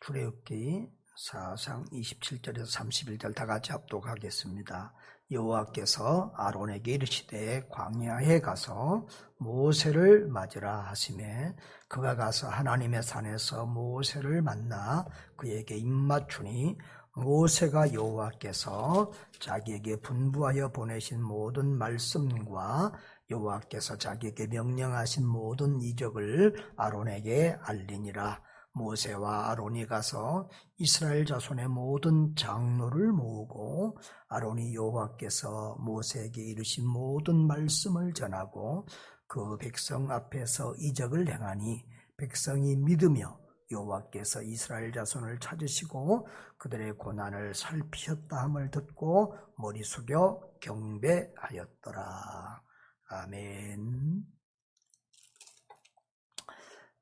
출애굽기 4장 27절에서 31절 다 같이 합독하겠습니다. 여호와께서 아론에게 이르시되 광야에 가서 모세를 맞으라 하심에 그가 가서 하나님의 산에서 모세를 만나 그에게 입맞추니 모세가 여호와께서 자기에게 분부하여 보내신 모든 말씀과 여호와께서 자기에게 명령하신 모든 이적을 아론에게 알리니라 모세와 아론이 가서 이스라엘 자손의 모든 장로를 모으고 아론이 여호와께서 모세에게 이르신 모든 말씀을 전하고 그 백성 앞에서 이적을 행하니 백성이 믿으며 여호와께서 이스라엘 자손을 찾으시고 그들의 고난을 살피셨다 함을 듣고 머리 숙여 경배하였더라. 아멘.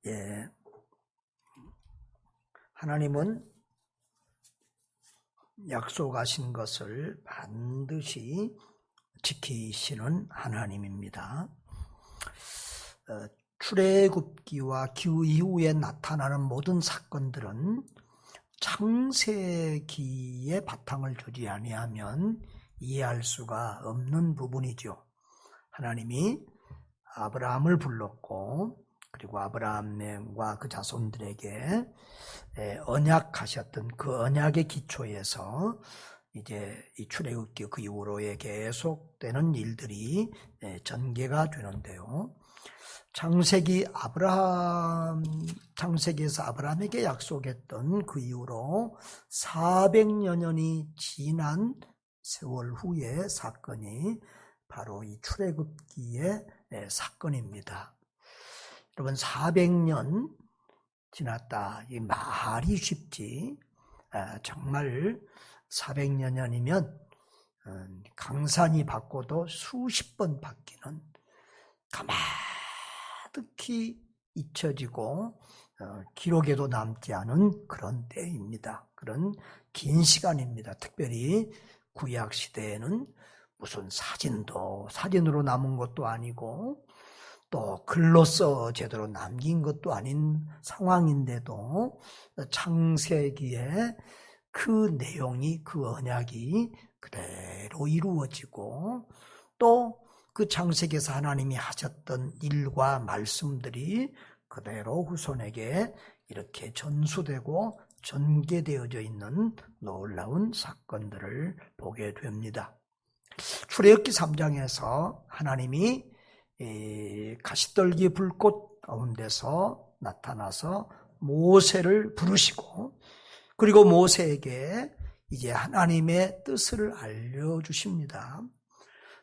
예. 하나님은 약속하신 것을 반드시 지키시는 하나님입니다. 어, 출애굽기와 기후 이후에 나타나는 모든 사건들은 창세기의 바탕을 두지 아니하면 이해할 수가 없는 부분이죠. 하나님이 아브라함을 불렀고 그리고 아브라함과 그 자손들에게 언약하셨던 그 언약의 기초에서 이제 이 출애굽기 그 이후로의 계속되는 일들이 전개가 되는데요. 창세기 아브라함 창세기에서 아브라함에게 약속했던 그 이후로 400여 년이 지난 세월 후의 사건이 바로 이 출애굽기의 사건입니다. 여러분 400년 지났다. 이 말이 쉽지. 아, 정말 400년이면 어, 강산이 바꿔도 수십 번 바뀌는 가마득히 잊혀지고 어, 기록에도 남지 않은 그런 때입니다. 그런 긴 시간입니다. 특별히 구약 시대에는 무슨 사진도 사진으로 남은 것도 아니고 또 글로써 제대로 남긴 것도 아닌 상황인데도 창세기에 그 내용이 그 언약이 그대로 이루어지고 또 그 창세기에서 하나님이 하셨던 일과 말씀들이 그대로 후손에게 이렇게 전수되고 전개되어져 있는 놀라운 사건들을 보게 됩니다. 출애굽기 3장에서 하나님이 가시떨기 불꽃 가운데서 나타나서 모세를 부르시고 그리고 모세에게 이제 하나님의 뜻을 알려주십니다.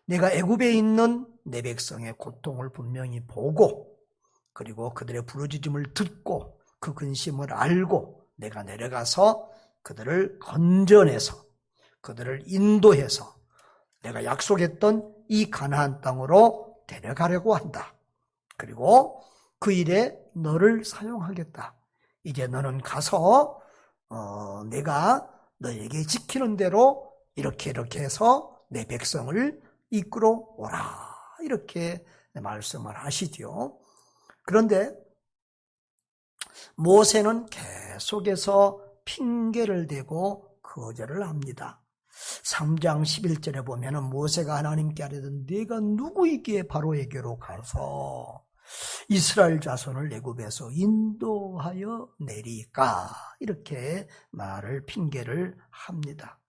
내가 애굽에 있는 내 백성의 고통을 분명히 보고 그리고 그들의 부르짖음을 듣고 그 근심을 알고 내가 내려가서 그들을 건져내서 그들을 인도해서 내가 약속했던 이 가나안 땅으로 데려가려고 한다. 그리고 그 일에 너를 사용하겠다. 이제 너는 가서 어, 내가 너에게 지키는 대로 이렇게 이렇게 해서 내 백성을 이끌어 오라. 이렇게 말씀을 하시죠. 그런데 모세는 계속해서 핑계를 대고 거절을 합니다. 3장 11절에 보면은 모세가 하나님께 아뢰던 네가 누구이기에 바로에게로 가서 이스라엘 자손을 애굽에서 인도하여 내리까 이렇게 말을 핑계를 합니다.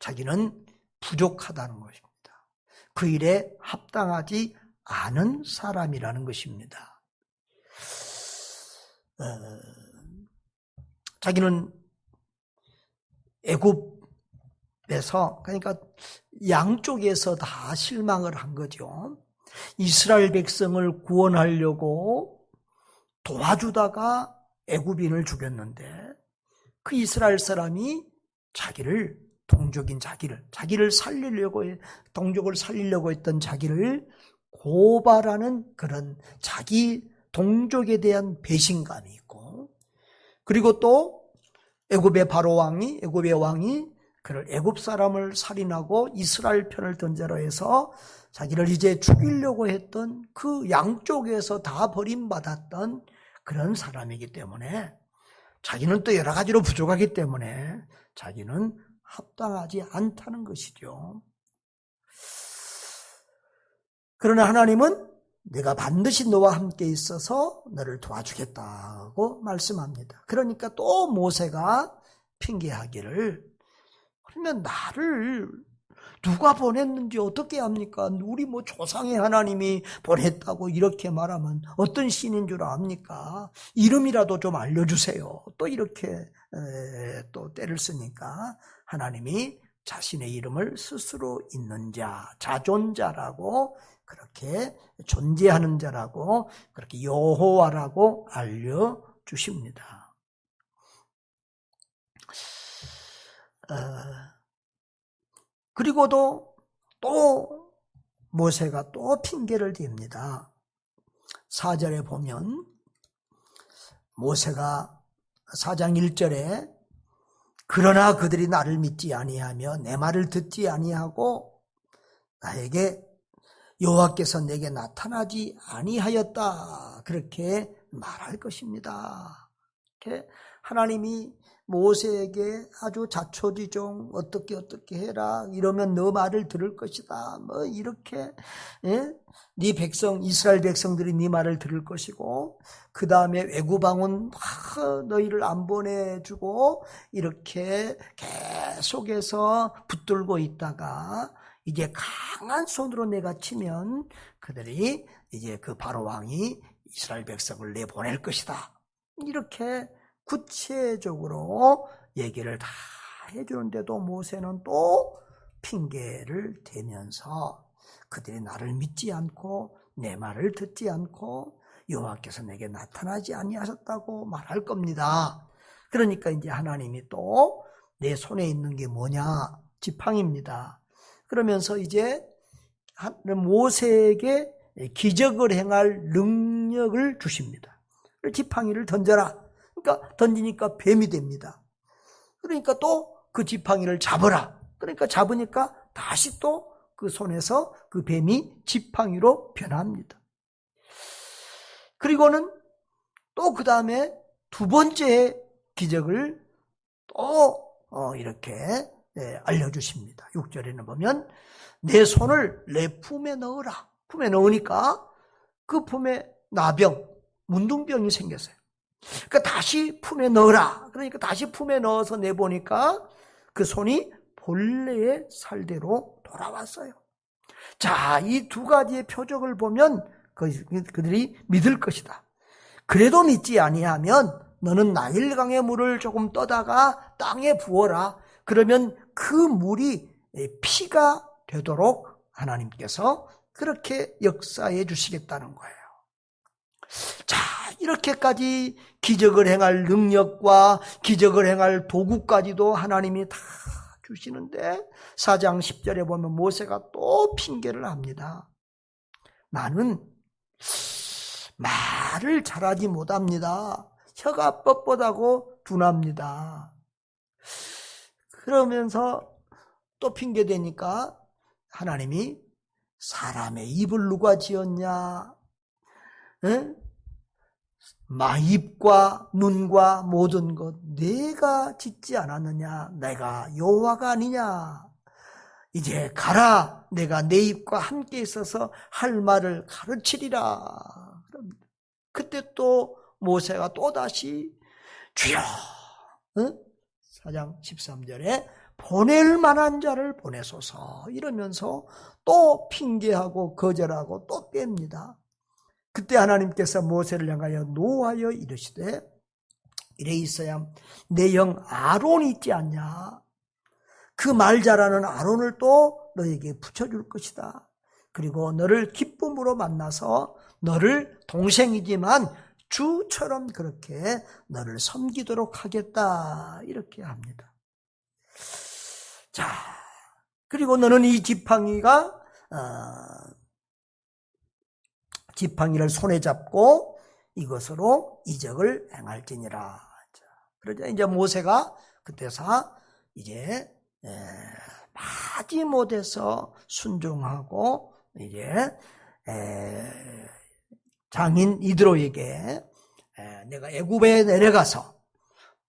자기는 부족하다는 것입니다. 그 일에 합당하지 않은 사람이라는 것입니다. 어, 자기는 애굽 그래서 그러니까 양쪽에서 다 실망을 한 거죠. 이스라엘 백성을 구원하려고 도와주다가 애굽인을 죽였는데 그 이스라엘 사람이 자기를 동족인 자기를 자기를 살리려고 동족을 살리려고 했던 자기를 고발하는 그런 자기 동족에 대한 배신감이 있고 그리고 또 애굽의 바로 왕이 애굽의 왕이 그를 애굽 사람을 살인하고 이스라엘 편을 던져라 해서 자기를 이제 죽이려고 했던 그 양쪽에서 다 버림받았던 그런 사람이기 때문에 자기는 또 여러 가지로 부족하기 때문에 자기는 합당하지 않다는 것이죠. 그러나 하나님은 내가 반드시 너와 함께 있어서 너를 도와주겠다고 말씀합니다. 그러니까 또 모세가 핑계하기를 그러면 나를 누가 보냈는지 어떻게 합니까? 우리 뭐 조상의 하나님이 보냈다고 이렇게 말하면 어떤 신인 줄 압니까? 이름이라도 좀 알려주세요. 또 이렇게 또 때를 쓰니까 하나님이 자신의 이름을 스스로 있는 자, 자존자라고 그렇게 존재하는 자라고 그렇게 여호와라고 알려 주십니다. 어, 그리고도 또 모세가 또 핑계를 댑니다. 4절에 보면 모세가 4장 1절에 그러나 그들이 나를 믿지 아니하며 내 말을 듣지 아니하고 나에게 여호와께서 내게 나타나지 아니하였다 그렇게 말할 것입니다. 이렇게 하나님이 모세에게 아주 자초지종 어떻게 어떻게 해라. 이러면 너 말을 들을 것이다. 뭐 이렇게 예? 네 백성 이스라엘 백성들이 네 말을 들을 것이고 그 다음에 외구방은 너희를 안 보내주고 이렇게 계속해서 붙들고 있다가 이제 강한 손으로 내가 치면 그들이 이제 그 바로 왕이 이스라엘 백성을 내보낼 것이다. 이렇게 구체적으로 얘기를 다 해주는데도 모세는 또 핑계를 대면서 그들이 나를 믿지 않고 내 말을 듣지 않고 여호와께서 내게 나타나지 아니하셨다고 말할 겁니다. 그러니까 이제 하나님이 또 내 손에 있는 게 뭐냐? 지팡입니다. 그러면서 이제 모세에게 기적을 행할 능력을 주십니다. 지팡이를 던져라. 그러니까 던지니까 뱀이 됩니다. 그러니까 또 그 지팡이를 잡아라. 그러니까 잡으니까 다시 또 그 손에서 그 뱀이 지팡이로 변합니다. 그리고는 또 그 다음에 두 번째 기적을 또 어, 이렇게 네, 알려주십니다. 6절에는 보면 내 손을 내 품에 넣어라. 품에 넣으니까 그 품에 나병, 문둥병이 생겼어요. 그러니까 다시 품에 넣어라. 그러니까 다시 품에 넣어서 내보니까 그 손이 본래의 살대로 돌아왔어요. 자, 이 두 가지의 표적을 보면 그, 그들이 믿을 것이다. 그래도 믿지 아니하면 너는 나일강의 물을 조금 떠다가 땅에 부어라. 그러면 그 물이 피가 되도록 하나님께서 그렇게 역사해 주시겠다는 거예요. 자, 이렇게까지 기적을 행할 능력과 기적을 행할 도구까지도 하나님이 다 주시는데 4장 10절에 보면 모세가 또 핑계를 합니다. 나는 말을 잘하지 못합니다. 혀가 뻣뻣하고 둔합니다. 그러면서 또 핑계 대니까 하나님이 사람의 입을 누가 지었냐? 에? 마입과 눈과 모든 것 내가 짓지 않았느냐? 내가 여호와가 아니냐? 이제 가라. 내가 내 입과 함께 있어서 할 말을 가르치리라. 그때 또 모세가 또 다시 주여. 어? 사장 13절에 보낼 만한 자를 보내소서 이러면서 또 핑계하고 거절하고 또 뺍니다. 그때 하나님께서 모세를 향하여 노하여 이르시되 이래 있어야 내영 아론이 있지 않냐? 그 말 잘하는 아론을 또 너에게 붙여줄 것이다. 그리고 너를 기쁨으로 만나서 너를 동생이지만 주처럼 그렇게 너를 섬기도록 하겠다. 이렇게 합니다. 자 그리고 너는 이 지팡이가 어, 지팡이를 손에 잡고 이것으로 이적을 행할지니라. 그러자 이제 모세가 그때서 이제 마지 못해서 순종하고 이제 장인 이드로에게 내가 애굽에 내려가서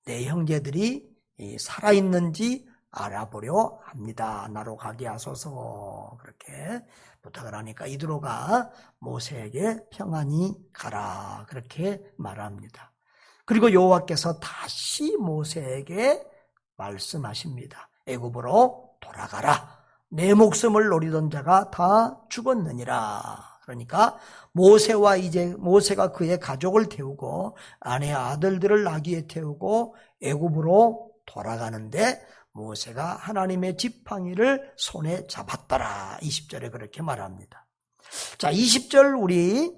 내 형제들이 살아있는지 알아보려 합니다. 나로 가게 하소서 그렇게 부탁을 하니까 이드로가 모세에게 평안히 가라 그렇게 말합니다. 그리고 여호와께서 다시 모세에게 말씀하십니다. 애굽으로 돌아가라. 내 목숨을 노리던 자가 다 죽었느니라. 그러니까 모세와 이제 모세가 그의 가족을 태우고 아내 아들들을 나귀에 태우고 애굽으로 돌아가는데 모세가 하나님의 지팡이를 손에 잡았더라. 20절에 그렇게 말합니다. 자, 20절 우리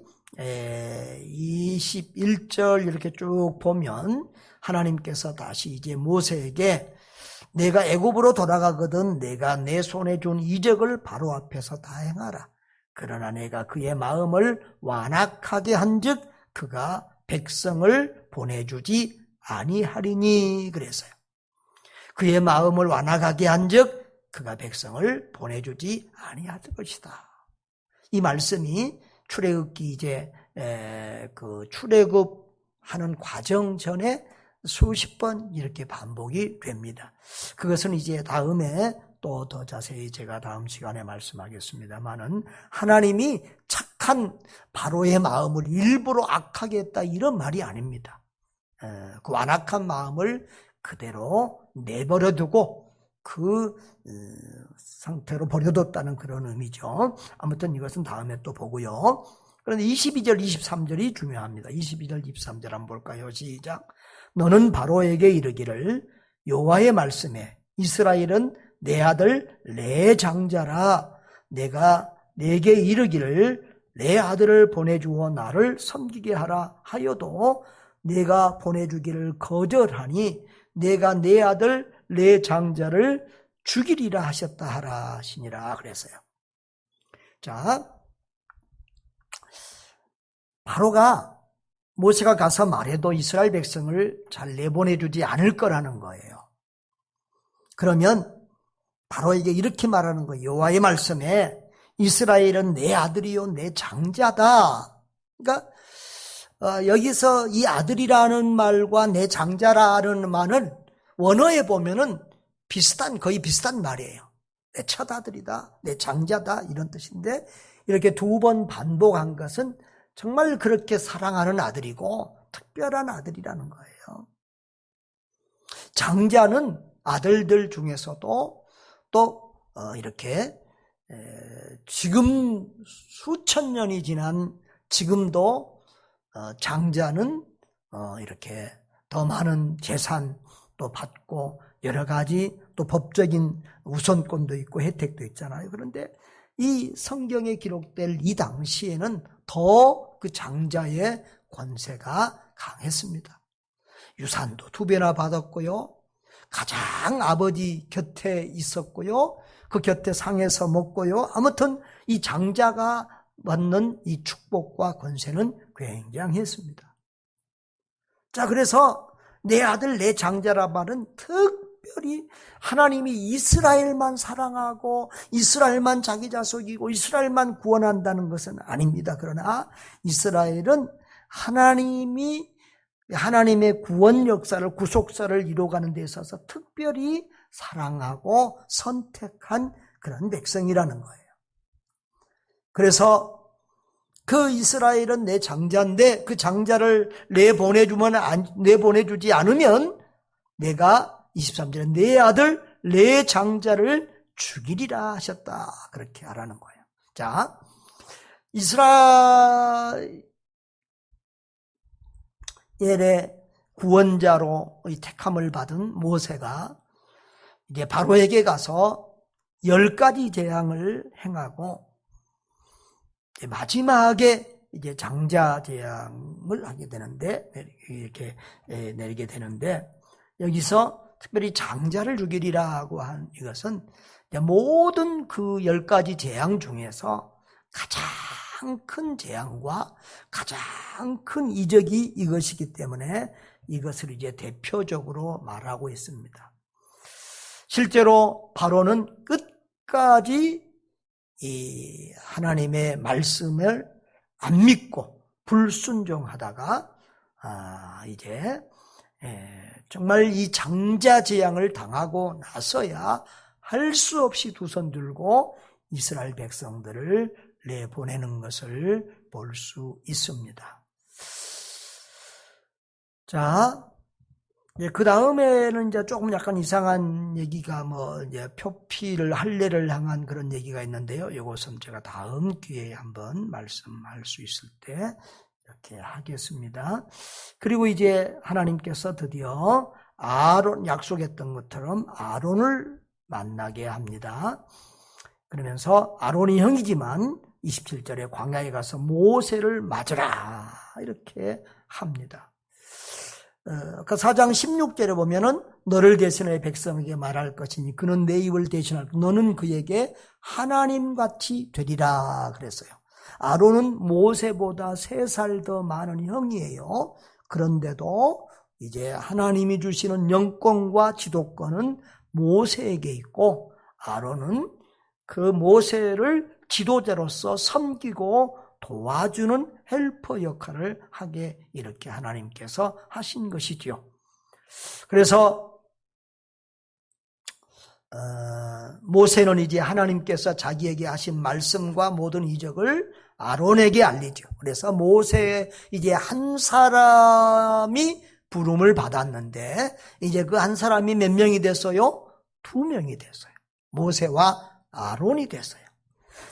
21절 이렇게 쭉 보면 하나님께서 다시 이제 모세에게 내가 애굽으로 돌아가거든 내가 내 손에 준 이적을 바로 앞에서 다 행하라. 그러나 내가 그의 마음을 완악하게 한즉 그가 백성을 보내주지 아니하리니 그래서요. 그의 마음을 완악하게 한즉 그가 백성을 보내주지 아니할 것이다. 이 말씀이 출애굽기 이제 그 출애굽 하는 과정 전에 수십 번 이렇게 반복이 됩니다. 그것은 이제 다음에 또 더 자세히 제가 다음 시간에 말씀하겠습니다만은 하나님이 착한 바로의 마음을 일부러 악하게 했다 이런 말이 아닙니다. 그 완악한 마음을 그대로 내버려 두고 그 어, 상태로 버려뒀다는 그런 의미죠. 아무튼 이것은 다음에 또 보고요. 그런데 22절, 23절이 중요합니다. 22절, 23절 한번 볼까요? 시작. 너는 바로에게 이르기를 여호와의 말씀에 이스라엘은 내 아들 내 장자라 내가 내게 이르기를 내 아들을 보내주어 나를 섬기게 하라 하여도 내가 보내주기를 거절하니 내가 내 아들 내 장자를 죽이리라 하셨다 하라 하시니라 그랬어요. 자, 바로가 모세가 가서 말해도 이스라엘 백성을 잘 내보내주지 않을 거라는 거예요. 그러면 바로에게 이렇게 말하는 거예요. 여호와의 말씀에 이스라엘은 내 아들이요 내 장자다. 그러니까 어, 여기서 이 아들이라는 말과 내 장자라는 말은 원어에 보면은 비슷한 거의 비슷한 말이에요. 내 첫 아들이다, 내 장자다 이런 뜻인데 이렇게 두 번 반복한 것은 정말 그렇게 사랑하는 아들이고 특별한 아들이라는 거예요. 장자는 아들들 중에서도 또 어, 이렇게 지금 수천 년이 지난 지금도 어, 장자는 어, 이렇게 더 많은 재산 또 받고 여러 가지 또 법적인 우선권도 있고 혜택도 있잖아요. 그런데 이 성경에 기록될 이 당시에는 더 그 장자의 권세가 강했습니다. 유산도 두 배나 받았고요. 가장 아버지 곁에 있었고요. 그 곁에 상에서 먹고요. 아무튼 이 장자가 받는 이 축복과 권세는 굉장했습니다. 자, 그래서 내 아들, 내 장자라 말은 특별히 하나님이 이스라엘만 사랑하고 이스라엘만 자기 자손이고 이스라엘만 구원한다는 것은 아닙니다. 그러나 이스라엘은 하나님이 하나님의 구원 역사를 구속사를 이루어가는 데 있어서 특별히 사랑하고 선택한 그런 백성이라는 거예요. 그래서 그 이스라엘은 내 장자인데 그 장자를 내 보내주면 내보내주지 않으면 내가 23절에 내 아들 내 장자를 죽이리라 하셨다 그렇게 하라는 거예요. 자 이스라엘의 구원자로 택함을 받은 모세가 이제 바로에게 가서 열 가지 재앙을 행하고 마지막에 이제 장자 재앙을 하게 되는데 이렇게 내리게 되는데 여기서 특별히 장자를 죽이리라고 한 이것은 모든 그 열 가지 재앙 중에서 가장 큰 재앙과 가장 큰 이적이 이것이기 때문에 이것을 이제 대표적으로 말하고 있습니다. 실제로 바로는 끝까지 이 하나님의 말씀을 안 믿고 불순종하다가 아 이제 정말 이 장자 재앙을 당하고 나서야 할 수 없이 두 손 들고 이스라엘 백성들을 내보내는 것을 볼 수 있습니다. 자, 그 다음에는 이제 조금 약간 이상한 얘기가 뭐 이제 표피를 할례를 향한 그런 얘기가 있는데요. 이것은 제가 다음 기회에 한번 말씀할 수 있을 때 이렇게 하겠습니다. 그리고 이제 하나님께서 드디어 아론 약속했던 것처럼 아론을 만나게 합니다. 그러면서 아론이 형이지만 27절에 광야에 가서 모세를 맞으라 이렇게 합니다. 어, 그 4장 16절에 보면은 너를 대신해 백성에게 말할 것이니 그는 내 입을 대신할 너는 그에게 하나님 같이 되리라 그랬어요. 아론은 모세보다 세 살 더 많은 형이에요. 그런데도 이제 하나님이 주시는 영권과 지도권은 모세에게 있고 아론은 그 모세를 지도자로서 섬기고 도와주는 헬퍼 역할을 하게 이렇게 하나님께서 하신 것이지요. 그래서 어, 모세는 이제 하나님께서 자기에게 하신 말씀과 모든 이적을 아론에게 알리죠. 그래서 모세 이제 한 사람이 부름을 받았는데 이제 그 한 사람이 몇 명이 됐어요? 두 명이 됐어요. 모세와 아론이 됐어요.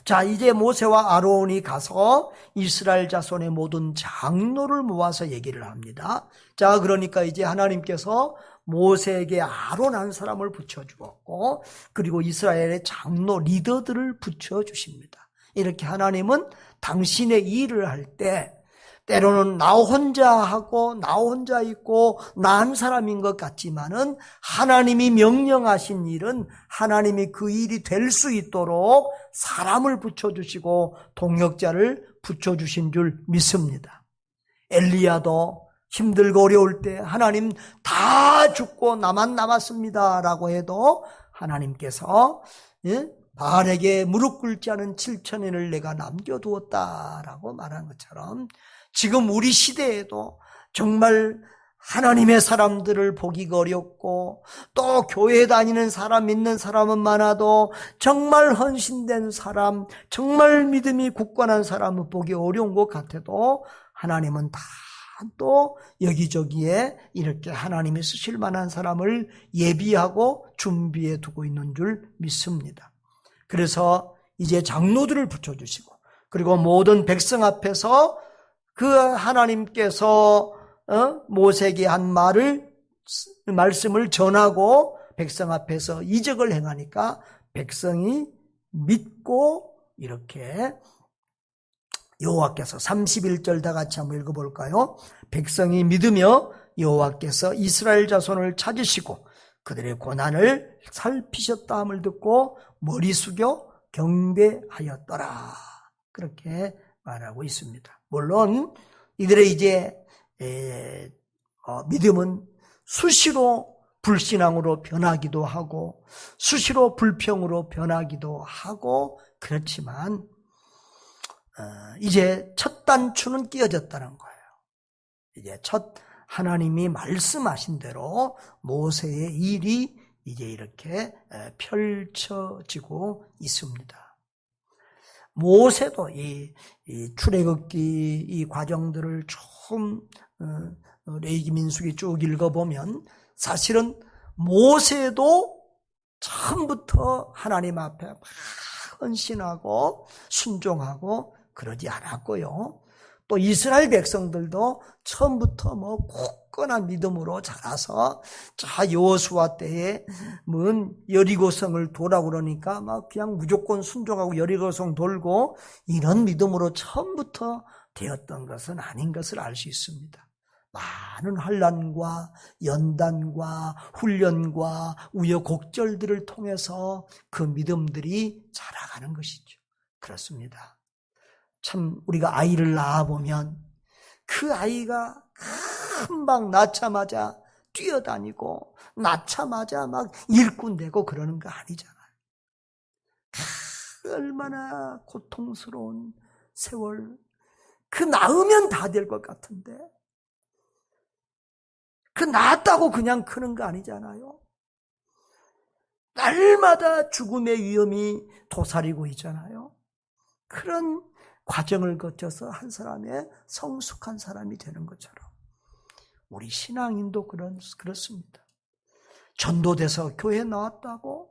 자, 이제 모세와 아론이 가서 이스라엘 자손의 모든 장로를 모아서 얘기를 합니다. 자, 그러니까 이제 하나님께서 모세에게 아론 한 사람을 붙여주었고, 그리고 이스라엘의 장로 리더들을 붙여주십니다. 이렇게 하나님은 당신의 일을 할 때, 때로는 나 혼자 하고 나 혼자 있고 나 한 사람인 것 같지만은 하나님이 명령하신 일은 하나님이 그 일이 될 수 있도록 사람을 붙여주시고 동역자를 붙여주신 줄 믿습니다. 엘리야도 힘들고 어려울 때 하나님 다 죽고 나만 남았습니다라고 해도 하나님께서 예? 바알에게 무릎 꿇지 않은 7천인을 내가 남겨두었다라고 말한 것처럼 지금 우리 시대에도 정말 하나님의 사람들을 보기가 어렵고 또 교회 다니는 사람 믿는 사람은 많아도 정말 헌신된 사람 정말 믿음이 굳건한 사람을 보기 어려운 것 같아도 하나님은 다 또 여기저기에 이렇게 하나님이 쓰실 만한 사람을 예비하고 준비해 두고 있는 줄 믿습니다. 그래서 이제 장로들을 붙여주시고 그리고 모든 백성 앞에서 그 하나님께서 어? 모세에게 한 말을 말씀을 전하고 백성 앞에서 이적을 행하니까 백성이 믿고 이렇게 여호와께서 31절 다 같이 한번 읽어볼까요? 백성이 믿으며 여호와께서 이스라엘 자손을 찾으시고 그들의 고난을 살피셨다 함을 듣고 머리 숙여 경배하였더라. 그렇게 말하고 있습니다. 물론 이들의 이제 에, 어, 믿음은 수시로 불신앙으로 변하기도 하고 수시로 불평으로 변하기도 하고 그렇지만 어, 이제 첫 단추는 끼어졌다는 거예요. 이제 첫 하나님이 말씀하신 대로 모세의 일이 이제 이렇게 펼쳐지고 있습니다. 모세도 이, 이 출애굽기 이 과정들을 좀 어, 어, 레이기 민숙이 쭉 읽어보면 사실은 모세도 처음부터 하나님 앞에 막 헌신하고 순종하고 그러지 않았고요. 또 이스라엘 백성들도 처음부터 뭐 굳건한 믿음으로 자라서 자 여호수아 때에 뭔 여리고성을 돌아 그러니까 막 그냥 무조건 순종하고 여리고성 돌고 이런 믿음으로 처음부터 되었던 것은 아닌 것을 알 수 있습니다. 많은 환란과 연단과 훈련과 우여곡절들을 통해서 그 믿음들이 자라가는 것이죠. 그렇습니다. 참 우리가 아이를 낳아보면 그 아이가 금방 낳자마자 뛰어다니고 낳자마자 막 일꾼 되고 그러는 거 아니잖아요. 얼마나 고통스러운 세월. 그 낳으면 다 될 것 같은데. 그 낫다고 그냥 크는 거 아니잖아요. 날마다 죽음의 위험이 도사리고 있잖아요. 그런 과정을 거쳐서 한 사람의 성숙한 사람이 되는 것처럼 우리 신앙인도 그런 그렇습니다. 전도돼서 교회 나왔다고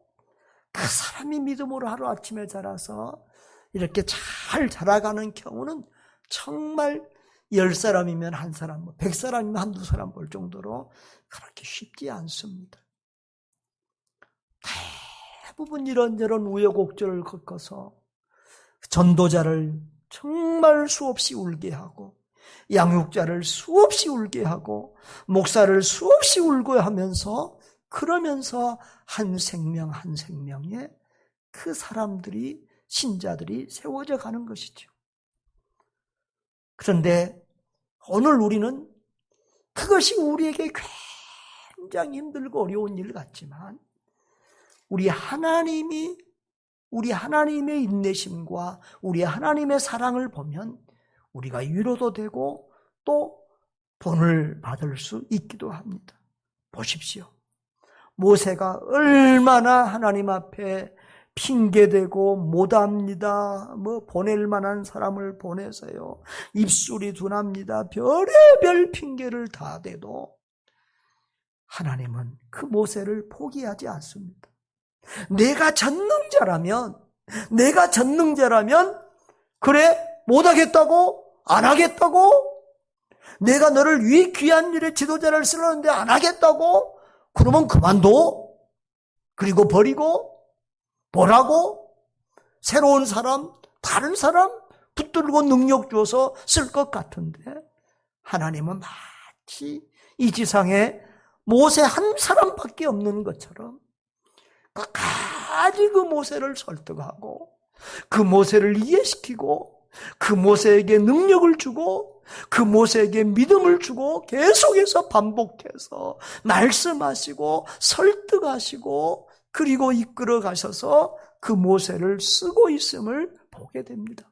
그 사람이 믿음으로 하루 아침에 자라서 이렇게 잘 자라가는 경우는 정말 열 사람이면 한 사람, 뭐백 사람이면 한두 사람 볼 정도로 그렇게 쉽지 않습니다. 대부분 이런저런 우여곡절을 겪어서 전도자를 정말 수없이 울게 하고 양육자를 수없이 울게 하고 목사를 수없이 울고 하면서 그러면서 한 생명 한 생명에 그 사람들이 신자들이 세워져 가는 것이죠. 그런데 오늘 우리는 그것이 우리에게 굉장히 힘들고 어려운 일 같지만 우리 하나님이 우리 하나님의 인내심과 우리 하나님의 사랑을 보면 우리가 위로도 되고 또 본을 받을 수 있기도 합니다. 보십시오. 모세가 얼마나 하나님 앞에 핑계대고 못합니다. 뭐 보낼 만한 사람을 보내서요. 입술이 둔합니다. 별의별 핑계를 다 대도 하나님은 그 모세를 포기하지 않습니다. 내가 전능자라면 내가 전능자라면 그래 못하겠다고? 안 하겠다고? 내가 너를 위 귀한 일에 지도자를 쓰는데 안 하겠다고? 그러면 그만둬. 그리고 버리고 뭐라고? 새로운 사람, 다른 사람 붙들고 능력 줘서 쓸 것 같은데. 하나님은 마치 이 지상에 모세 한 사람밖에 없는 것처럼 끝까지 그 모세를 설득하고 그 모세를 이해시키고 그 모세에게 능력을 주고 그 모세에게 믿음을 주고 계속해서 반복해서 말씀하시고 설득하시고 그리고 이끌어 가셔서 그 모세를 쓰고 있음을 보게 됩니다.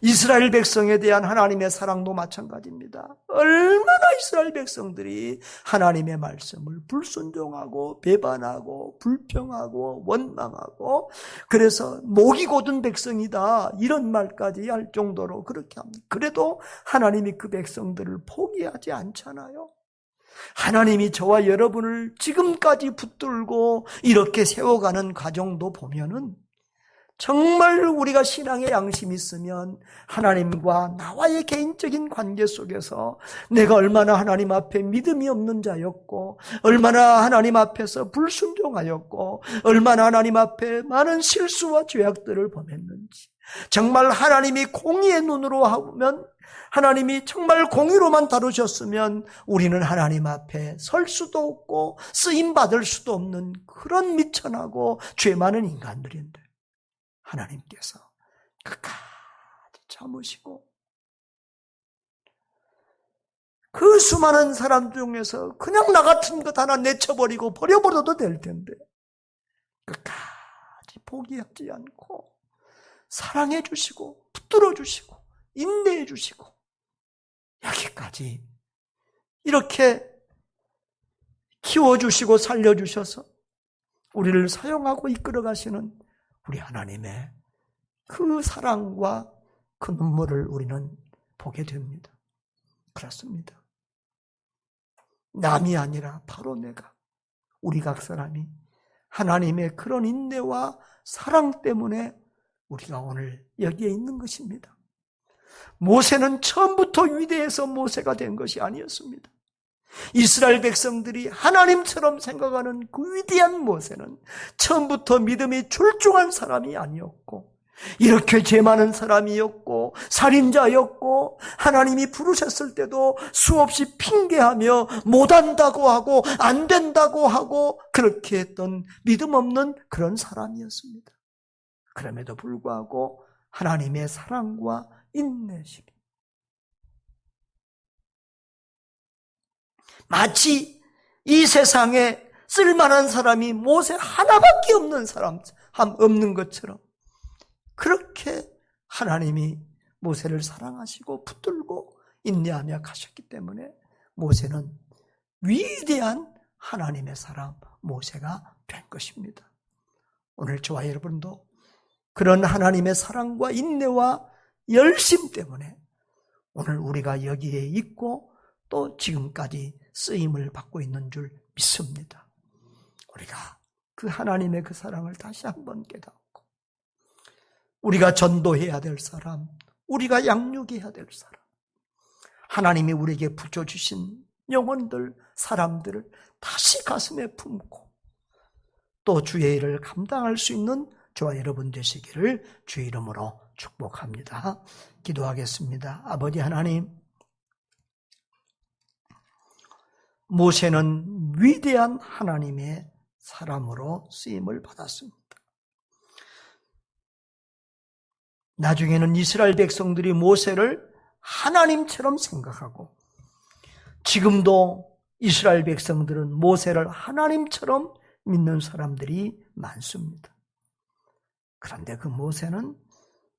이스라엘 백성에 대한 하나님의 사랑도 마찬가지입니다. 얼마나 이스라엘 백성들이 하나님의 말씀을 불순종하고 배반하고 불평하고 원망하고 그래서 목이 고든 백성이다 이런 말까지 할 정도로 그렇게 합니다. 그래도 하나님이 그 백성들을 포기하지 않잖아요. 하나님이 저와 여러분을 지금까지 붙들고 이렇게 세워가는 과정도 보면은 정말 우리가 신앙의 양심이 있으면 하나님과 나와의 개인적인 관계 속에서 내가 얼마나 하나님 앞에 믿음이 없는 자였고, 얼마나 하나님 앞에서 불순종하였고, 얼마나 하나님 앞에 많은 실수와 죄악들을 범했는지, 정말 하나님이 공의의 눈으로 하면 하나님이 정말 공의로만 다루셨으면 우리는 하나님 앞에 설 수도 없고 쓰임 받을 수도 없는 그런 미천하고 죄 많은 인간들인데 하나님께서 끝까지 참으시고 그 수많은 사람 중에서 그냥 나 같은 것 하나 내쳐버리고 버려버려도 될 텐데 끝까지 포기하지 않고 사랑해 주시고 붙들어 주시고 인내해 주시고 여기까지 이렇게 키워주시고 살려주셔서 우리를 사용하고 이끌어 가시는 우리 하나님의 그 사랑과 그 눈물을 우리는 보게 됩니다. 그렇습니다. 남이 아니라 바로 내가, 우리 각 사람이 하나님의 그런 인내와 사랑 때문에 우리가 오늘 여기에 있는 것입니다. 모세는 처음부터 위대해서 모세가 된 것이 아니었습니다. 이스라엘 백성들이 하나님처럼 생각하는 그 위대한 모세는 처음부터 믿음이 출중한 사람이 아니었고, 이렇게 죄 많은 사람이었고, 살인자였고, 하나님이 부르셨을 때도 수없이 핑계하며 못한다고 하고, 안 된다고 하고, 그렇게 했던 믿음 없는 그런 사람이었습니다. 그럼에도 불구하고 하나님의 사랑과 인내심. 마치 이 세상에 쓸만한 사람이 모세 하나밖에 없는 사람, 없는 것처럼 그렇게 하나님이 모세를 사랑하시고 붙들고 인내하며 가셨기 때문에 모세는 위대한 하나님의 사람 모세가 된 것입니다. 오늘 저와 여러분도 그런 하나님의 사랑과 인내와 열심 때문에 오늘 우리가 여기에 있고 또 지금까지 쓰임을 받고 있는 줄 믿습니다. 우리가 그 하나님의 그 사랑을 다시 한번 깨닫고 우리가 전도해야 될 사람, 우리가 양육해야 될 사람, 하나님이 우리에게 붙여주신 영혼들, 사람들을 다시 가슴에 품고 또 주의 일을 감당할 수 있는 저와 여러분 되시기를 주의 이름으로 축복합니다. 기도하겠습니다. 아버지 하나님, 모세는 위대한 하나님의 사람으로 쓰임을 받았습니다. 나중에는 이스라엘 백성들이 모세를 하나님처럼 생각하고 지금도 이스라엘 백성들은 모세를 하나님처럼 믿는 사람들이 많습니다. 그런데 그 모세는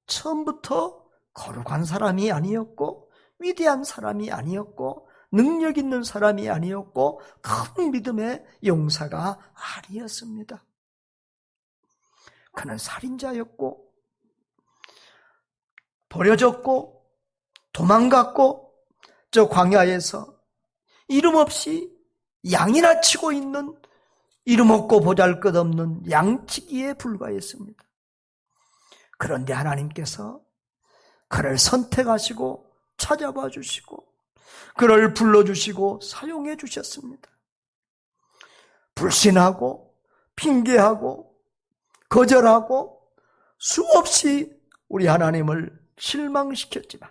처음부터 거룩한 사람이 아니었고 위대한 사람이 아니었고 능력 있는 사람이 아니었고 큰 믿음의 용사가 아니었습니다. 그는 살인자였고 버려졌고 도망갔고 저 광야에서 이름 없이 양이나 치고 있는 이름 없고 보잘 것 없는 양치기에 불과했습니다. 그런데 하나님께서 그를 선택하시고 찾아봐 주시고 그를 불러주시고 사용해 주셨습니다. 불신하고 핑계하고 거절하고 수없이 우리 하나님을 실망시켰지만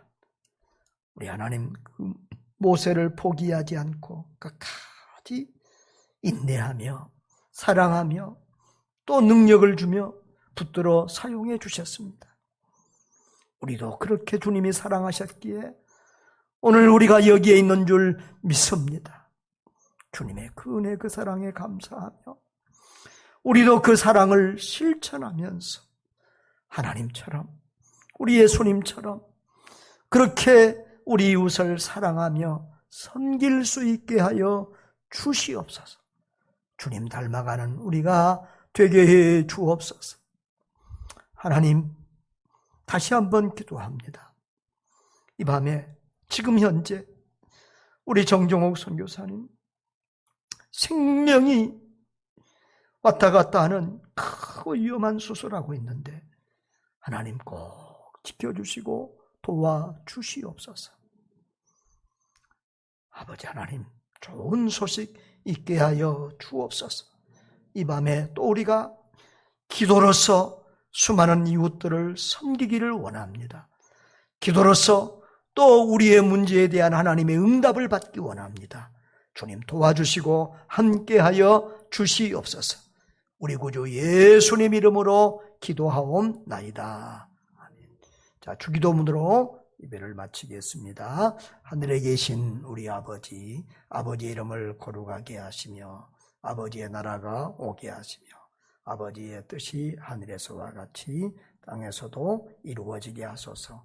우리 하나님 그 모세를 포기하지 않고 끝까지 인내하며 사랑하며 또 능력을 주며 붙들어 사용해 주셨습니다. 우리도 그렇게 주님이 사랑하셨기에 오늘 우리가 여기에 있는 줄 믿습니다. 주님의 그 은혜 그 사랑에 감사하며 우리도 그 사랑을 실천하면서 하나님처럼 우리 예수님처럼 그렇게 우리 이웃을 사랑하며 섬길 수 있게 하여 주시옵소서. 주님 닮아가는 우리가 되게 해 주옵소서. 하나님, 다시 한번 기도합니다. 이 밤에 지금 현재 우리 정종옥 선교사님 생명이 왔다 갔다 하는 크고 위험한 수술하고 있는데 하나님 꼭 지켜주시고 도와주시옵소서. 아버지 하나님 좋은 소식 있게 하여 주옵소서. 이 밤에 또 우리가 기도로서 수많은 이웃들을 섬기기를 원합니다. 기도로서 또 우리의 문제에 대한 하나님의 응답을 받기 원합니다. 주님 도와주시고 함께하여 주시옵소서. 우리 구주 예수님 이름으로 기도하옵나이다. 자, 주기도문으로 예배를 마치겠습니다. 하늘에 계신 우리 아버지, 아버지 이름을 거룩하게 하시며 아버지의 나라가 오게 하시며 아버지의 뜻이 하늘에서와 같이 땅에서도 이루어지게 하소서.